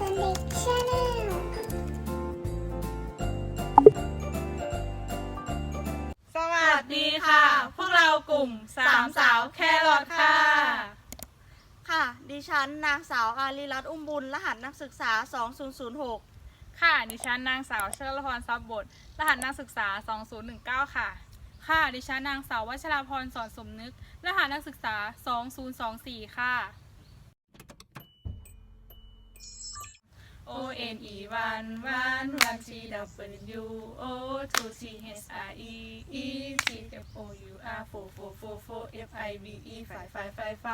ตัวเล็กชาแนลสวัสดีค่ะ พวกเรากลุ่มสามสาวแครอทค่ะ ค่ะ ดิฉันนางสาวอารีรัตน์อุ้มบุญ รหัสนักศึกษา 2006 ค่ะ ดิฉันนางสาวเชลพรทรัพย์บดรหัสนักศึกษา 2019 ค่ะ ค่ะ ดิฉันนางสาววัชราพรสอนสมนึก รหัสนักศึกษา 2024 ค่ะ็นอีวันวันวันที่ดับเบิลยูโอทูซีเอสอาร์อีอีทีเอฟโอยูอาร์โฟโฟโฟโฟเอฟไอบีอีไฟไฟไฟไฟ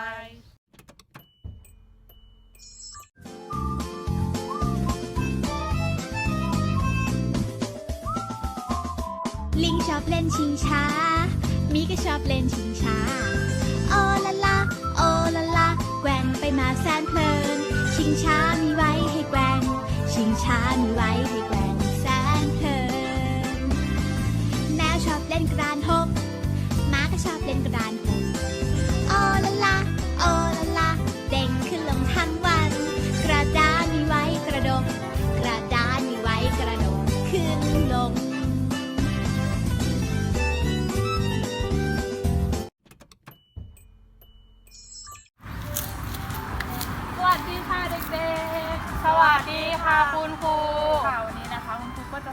ลิงชอบเล่นชิงช้า มีก็ชอบเล่นชิงช้า โอลาลา โอลาลา แกว่งไปมาแสนเพลิน ชิงช้ามีไว้ให้แกว่ง ชิงช้ามีไว้ให้แกว่งแสนเพลินแมวชอบเล่นกระดานหกม้าก็ชอบเล่นกระดานหก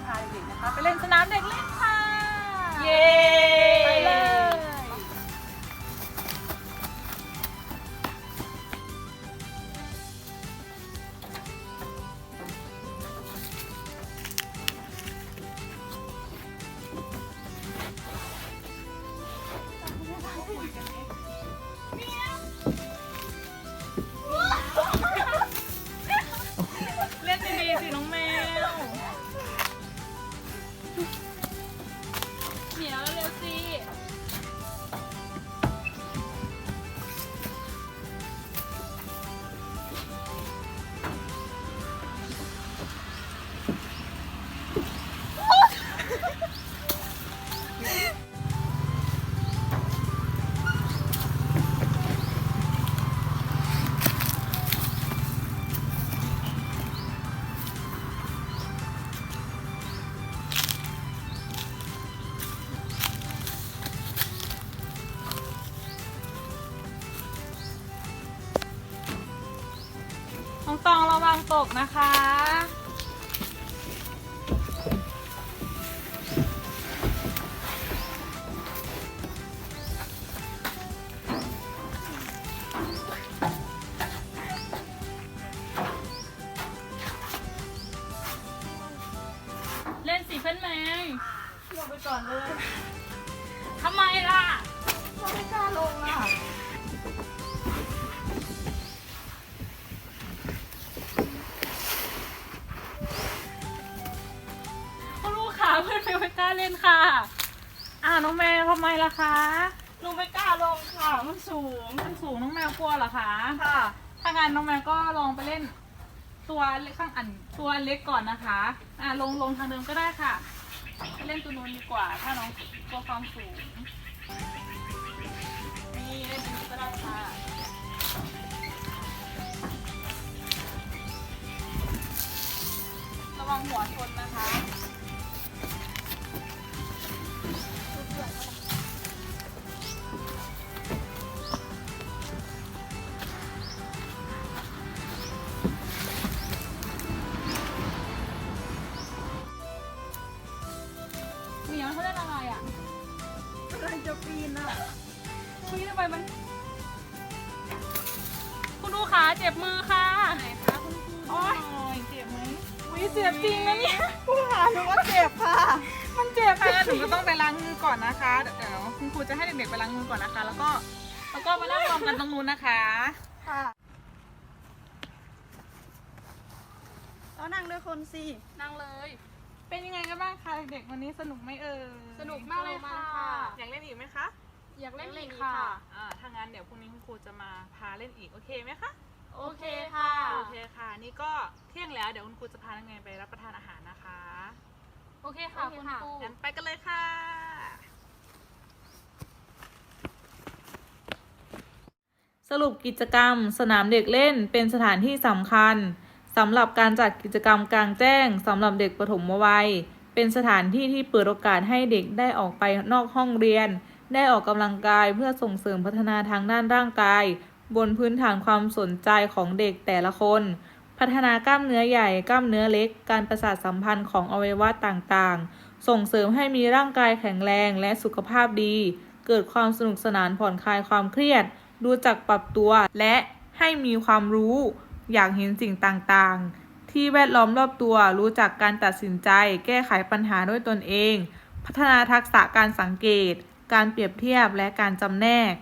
พาเด็กๆนะคะ ไปเล่นสนามเด็กเล่น วังตกนะคะ เล่นสีเพื่อนแมงลงไปก่อนเลยทำไมล่ะเราไม่กล้าลงอะ เล่นค่ะ อ่าน้องแมวทำไมล่ะคะลงไม่กล้าลงค่ะ มันสูง มันสูงน้องแมวกลัวเหรอคะ ค่ะ ถ้างั้นน้องแมวก็ลองไปเล่น ตัวเล็กข้างอันตัวเล็กก่อนนะคะ อ่าลงลงทางเดิมก็ได้ค่ะไปเล่นตัวนู้นดีกว่า ถ้าน้องกลัวความสูง นี่เล่นตัวนี้ก็ได้ค่ะระวังหัวชนนะคะ คุยทำไมมัน คุณดูขาเจ็บมือค่ะ ไหนคะคุณครูโอ้ยเจ็บไหมอุ้ยเจ็บจริงนะเนี่ย ผู้หาหนูว่าเจ็บค่ะ มันเจ็บค่ะหนูก็ต้องไปล้างมือก่อนนะคะ เดี๋ยวคุณครูจะให้เด็กๆไปล้างมือก่อนนะคะ แล้วก็แล้วก็มานั่งรวมกันตรงนู้นนะคะ ค่ะเรานั่งด้วยคนสิ นั่งเลย เป็นยังไงกันบ้างคะเด็กๆวันนี้สนุกไหมเอ่ยสนุกมากเลยค่ะ อยากเล่นอีกไหมคะ อยากเล่นอีกค่ะค่ะ อ่าถ้างั้นเดี๋ยวพรุ่งนี้คุณครูจะมาพาเล่นอีก โอเคไหมคะ โอเคค่ะ โอเคค่ะ นี่ก็เที่ยงแล้ว เดี๋ยวคุณครูจะพานักเรียนไปรับประทานอาหารนะคะ โอเคค่ะโอเคคุณค่ะครูงั้นไปกันเลยค่ะ สรุปกิจกรรม สนามเด็กเล่นเป็นสถานที่สำคัญสสำหรับการจัดกิจกรรมกลางแจ้งสำหรับเด็กปฐมวัย เป็นสถานที่ที่เปิดโอกาสให้เด็กได้ออกไปนอกห้องเรียน ได้ออกกำลังกายเพื่อส่งเสริมพัฒนาทางด้านร่างกาย บนพื้นฐานความสนใจของเด็กแต่ละคน พัฒนากล้ามเนื้อใหญ่ กล้ามเนื้อเล็ก การประสาทสัมพันธ์ของอวัยวะต่างๆ ส่งเสริมให้มีร่างกายแข็งแรงและสุขภาพดี เกิดความสนุกสนานผ่อนคลายความเครียดรู้จักปรับตัว และให้มีความรู้ อยากเห็นสิ่งต่างๆ ที่แวดล้อมรอบตัว รู้จักการตัดสินใจ แก้ไขปัญหาด้วยตนเอง พัฒนาทักษะการสังเกต การเปรียบเทียบและการจำแนก